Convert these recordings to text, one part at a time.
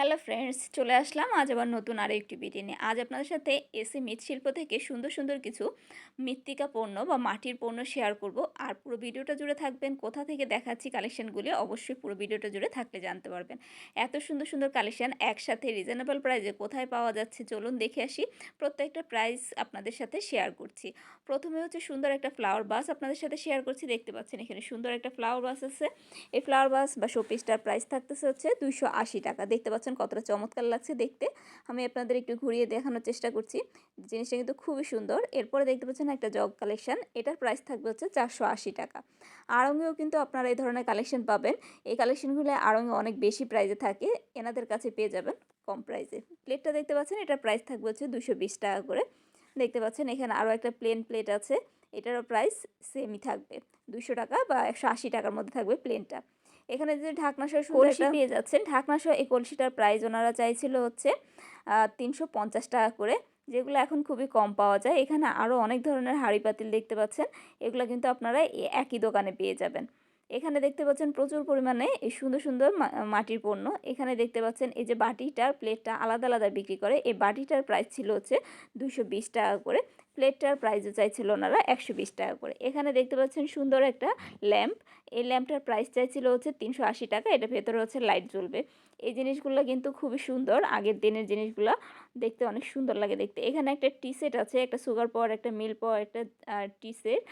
Hello friends চলে আসলাম। আজ আবার নতুন আরও একটি ভিডিও নিয়ে। আজ আপনাদের সাথে এসি মৃৎশিল্প থেকে সুন্দর সুন্দর কিছু মৃত্তিকা পণ্য বা মাটির পণ্য শেয়ার করব। আর পুরো ভিডিওটা জুড়ে থাকবেন, কোথা থেকে দেখাচ্ছি কালেকশানগুলি অবশ্যই পুরো ভিডিওটা জুড়ে থাকলে জানতে পারবেন। এত সুন্দর সুন্দর কালেকশান একসাথে রিজনেবল প্রাইসে কোথায় পাওয়া যাচ্ছে চলুন দেখে আসি। প্রত্যেকটা প্রাইস আপনাদের সাথে শেয়ার করছি। প্রথমে হচ্ছে সুন্দর একটা ফ্লাওয়ার বাস আপনাদের সাথে শেয়ার করছি। দেখতে পাচ্ছেন এখানে সুন্দর একটা ফ্লাওয়ার বাস আছে। এই ফ্লাওয়ার বাস বা শোপিসটার প্রাইস থাকতেছে হচ্ছে দুইশো আশি টাকা। দেখতে পাচ্ছেন কতটা চমৎকার লাগছে দেখতে। আমি আপনাদের একটু ঘুরিয়ে দেখানোর চেষ্টা করছি। জিনিসটা কিন্তু খুবই সুন্দর। এরপরে দেখতে পাচ্ছেন একটা জগ কালেকশান। এটার প্রাইস থাকবে হচ্ছে চারশো আশি টাকা। আড়ঙ্গেও কিন্তু আপনারা এই ধরনের কালেকশন পাবেন। এই কালেকশনগুলো আড়ঙ্গে অনেক বেশি প্রাইজে থাকে। এনাদের কাছে পেয়ে যাবেন কম প্রাইসে। প্লেটটা দেখতে পাচ্ছেন, এটার প্রাইস থাকবে হচ্ছে দুশো বিশ টাকা করে। দেখতে পাচ্ছেন, এখানে আরও একটা প্লেন প্লেট আছে। এটারও প্রাইস সেমই থাকবে। দুশো টাকা বা একশো আশি টাকার মধ্যে থাকবে প্লেনটা। এখানে যে ঢাকনা সহ কলসি পেয়ে যাচ্ছেন। ঢাকনা সহ এই কলসিটার প্রাইস ওনারা চাইছিল হচ্ছে তিনশো পঞ্চাশ টাকা করে যেগুলো এখন খুবই কম পাওয়া যায়। এখানে আরও অনেক ধরনের হাঁড়ি পাতিল দেখতে পাচ্ছেন। এগুলো কিন্তু আপনারা একই দোকানে পেয়ে যাবেন। এখানে দেখতে পাচ্ছেন প্রচুর পরিমাণে এই সুন্দর সুন্দর মাটির পণ্য। এখানে দেখতে পাচ্ছেন এই যে বাটিটার প্লেটটা আলাদা আলাদা বিক্রি করে। এই বাটিটার প্রাইস ছিল হচ্ছে দুশো টাকা করে। প্লেটটার প্রাইসও চাইছিল ওনারা একশো বিশ টাকা করে। এখানে দেখতে পাচ্ছেন সুন্দর একটা ল্যাম্প। এই ল্যাম্পটার প্রাইস চাইছিল হচ্ছে তিনশো আশি টাকা, এটা ভেতরে হচ্ছে লাইট জ্বলবে। এই জিনিসগুলো কিন্তু খুবই সুন্দর, আগের দিনের জিনিসগুলো দেখতে অনেক সুন্দর লাগে দেখতে। এখানে একটা টি সেট আছে, একটা সুগার পাওয়ার একটা মিল পাওয়ার একটা টি সেট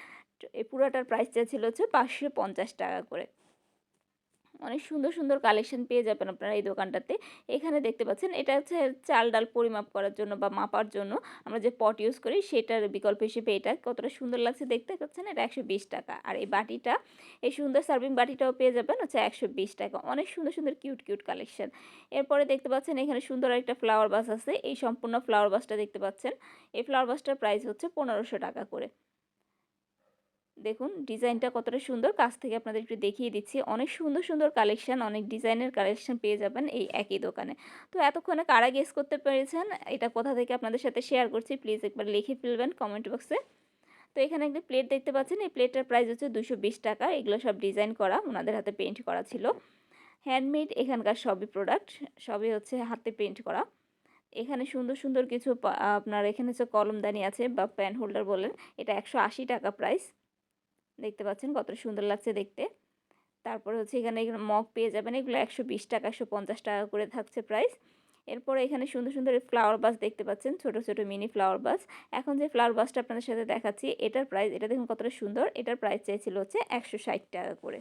এই পুরোটার প্রাইস চাইছিল হচ্ছে পাঁচশো পঞ্চাশ টাকা করে। অনেক সুন্দর সুন্দর কালেকশন পেয়ে যাবেন আপনারা এই দোকানটাতে। এখানে দেখতে পাচ্ছেন, এটা হচ্ছে চাল ডাল পরিমাপ করার জন্য বা মাপার জন্য আমরা যে পট ইউজ করি, সেটার বিকল্প হিসেবে এটা কতটা সুন্দর লাগছে দেখতে পাচ্ছেন, এটা একশো বিশ টাকা। আর এই বাটিটা, এই সুন্দর সার্ভিং বাটিটাও পেয়ে যাবেন হচ্ছে একশো বিশ টাকা। অনেক সুন্দর সুন্দর কিউট কিউট কালেকশন এরপরে দেখতে পাচ্ছেন, এখানে সুন্দর একটা ফ্লাওয়ার বাস আছে। এই সম্পূর্ণ ফ্লাওয়ার বাসটা দেখতে পাচ্ছেন, এই ফ্লাওয়ার বাসটার প্রাইস হচ্ছে পনেরোশো টাকা করে। দেখুন, ডিজাইনটা কতটা সুন্দর। কাছ থেকে আপনাদের একটু দেখিয়ে দিচ্ছি। অনেক সুন্দর সুন্দর কালেকশান, অনেক ডিজাইনের কালেকশান পেয়ে যাবেন এই একই দোকানে। তো এতক্ষণে কারা গেস করতে পেরেছেন? এটা কোথা থেকে আপনাদের সাথে শেয়ার করছি প্লিজ একবার লিখে ফেলবেন কমেন্ট বক্সে তো এখানে একটি প্লেট দেখতে পাচ্ছেন। এই প্লেটটার প্রাইস হচ্ছে দুশো টাকা। এগুলো সব ডিজাইন করা, ওনাদের হাতে পেন্ট করা ছিল। হ্যান্ডমেড এখানকার সবই প্রোডাক্ট সবই হচ্ছে হাতে পেন্ট করা। এখানে সুন্দর সুন্দর কিছু আপনার এখানে হচ্ছে কলমদানি আছে বা প্যান হোল্ডার বলেন, এটা একশো আশি টাকা প্রাইস দেখতে পাচ্ছেন কত সুন্দর লাগছে দেখতে। তারপরে হচ্ছে এখানে মগ পেয়ে যাবেন, এগুলো একশো বিশ টাকা, একশো পঞ্চাশ টাকা করে থাকছে প্রাইস এরপরে এখানে সুন্দর সুন্দর ফ্লাওয়ার বাস দেখতে পাচ্ছেন, ছোট ছোট মিনি ফ্লাওয়ার বাস এখন যে ফ্লাওয়ার বাসটা আপনাদের সাথে দেখাচ্ছি, এটার প্রাইস এটা দেখুন কতটা সুন্দর, এটার প্রাইস চাইছিল হচ্ছে একশো ষাট টাকা করে।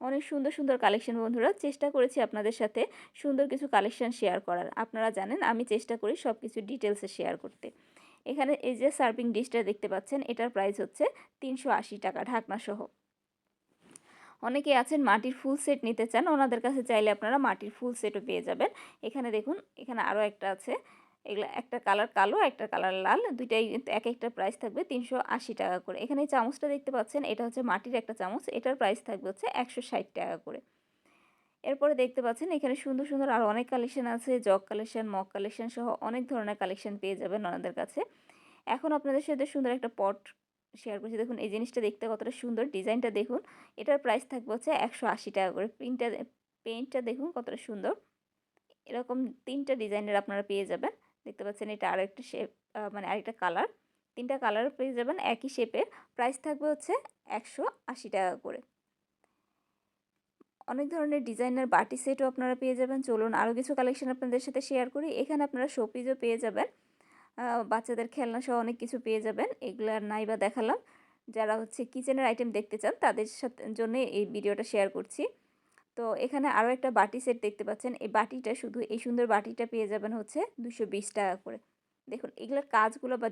অনেক সুন্দর সুন্দর কালেকশন বন্ধুরা, চেষ্টা করেছি আপনাদের সাথে সুন্দর কিছু কালেকশন শেয়ার করার। আপনারা জানেন, আমি চেষ্টা করি সব কিছু ডিটেলসে শেয়ার করতে। এখানে এই যে সার্ভিং ডিশটা দেখতে পাচ্ছেন, এটার প্রাইস হচ্ছে তিনশো আশি টাকা ঢাকনা সহ অনেকে আছেন মাটির ফুল সেট নিতে চান, ওনাদের কাছে চাইলে আপনারা মাটির ফুল সেটও পেয়ে যাবেন। এখানে দেখুন, এখানে আরও একটা আছে, এগুলো একটা কালার কালো, একটা কালার লাল, দুইটাই এক একটা প্রাইস থাকবে তিনশো আশি টাকা করে। এখানে চামচটা দেখতে পাচ্ছেন, এটা হচ্ছে মাটির একটা চামচ, এটার প্রাইস থাকবে হচ্ছে একশো ষাট টাকা করে। এরপরে দেখতে পাচ্ছেন এখানে সুন্দর সুন্দর আরও অনেক কালেকশন আছে। জগ কালেকশন মগ কালেকশন সহ অনেক ধরনের কালেকশন পেয়ে যাবেন ওনাদের কাছে। এখন আপনাদের সাথে সুন্দর একটা পট শেয়ার করছি। দেখুন, এই জিনিসটা দেখতে কতটা সুন্দর। ডিজাইনটা দেখুন, এটার প্রাইস থাকবে হচ্ছে একশো আশি টাকা করে। প্রিন্টটা পেইন্টটা দেখুন কতটা সুন্দর। এরকম তিনটা ডিজাইনের আপনারা পেয়ে যাবেন। দেখতে পাচ্ছেন এটা আরেকটা শেপ মানে আরেকটা কালার তিনটা কালার পেয়ে যাবেন একই শেপের প্রাইস থাকবে হচ্ছে একশো আশি টাকা করে। অনেক ধরনের ডিজাইনার বাটি সেটও আপনারা পেয়ে যাবেন। চলুন আরও কিছু কালেকশন আপনাদের সাথে শেয়ার করি। এখানে আপনারা শোপিজও পেয়ে যাবেন। বাচ্চাদের খেলনা সহ অনেক কিছু পেয়ে যাবেন। এগুলো আর নাই বা দেখালাম। যারা হচ্ছে কিচেনের আইটেম দেখতে চান, তাদের সাথে জন্য এই ভিডিওটা শেয়ার করছি। তো এখানে আরও একটা বাটি সেট দেখতে পাচ্ছেন। এই বাটিটা শুধু এই সুন্দর বাটিটা পেয়ে যাবেন হচ্ছে দুশো টাকা করে। দেখুন, এগুলোর কাজগুলো বা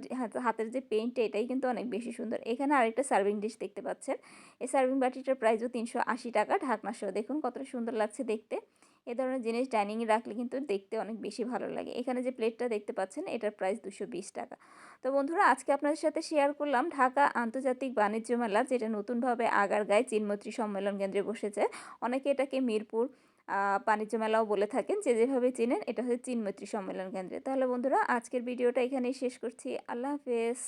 হাতের যে পেইন্ট এটাই কিন্তু অনেক বেশি সুন্দর। এখানে আরেকটা সার্ভিং ডিশ দেখতে পাচ্ছেন। এই সার্ভিং বাটিটার প্রাইসও তিনশো আশি টাকা ঢাকনা সহ। দেখুন কতটা সুন্দর লাগছে দেখতে। এ ধরনের জিনিস ডাইনিংয়ে রাখলে কিন্তু দেখতে অনেক বেশি ভালো লাগে। এখানে যে প্লেটটা দেখতে পাচ্ছেন, এটার প্রাইস দুশো টাকা। তো বন্ধুরা, আজকে আপনাদের সাথে শেয়ার করলাম ঢাকা আন্তর্জাতিক বাণিজ্য মেলা, যেটা নতুনভাবে আগারগাঁয় চিনমৈত্রী সম্মেলন কেন্দ্রে বসেছে। অনেকে এটাকে মিরপুর বাণিজ্য মেলাও বলে থাকেন যে যেভাবে চেনেন এটা হচ্ছে চিনমৈত্রী সম্মেলন কেন্দ্রে। তাহলে বন্ধুরা, আজকের ভিডিওটা এখানেই শেষ করছি। আল্লাহ হাফেজ।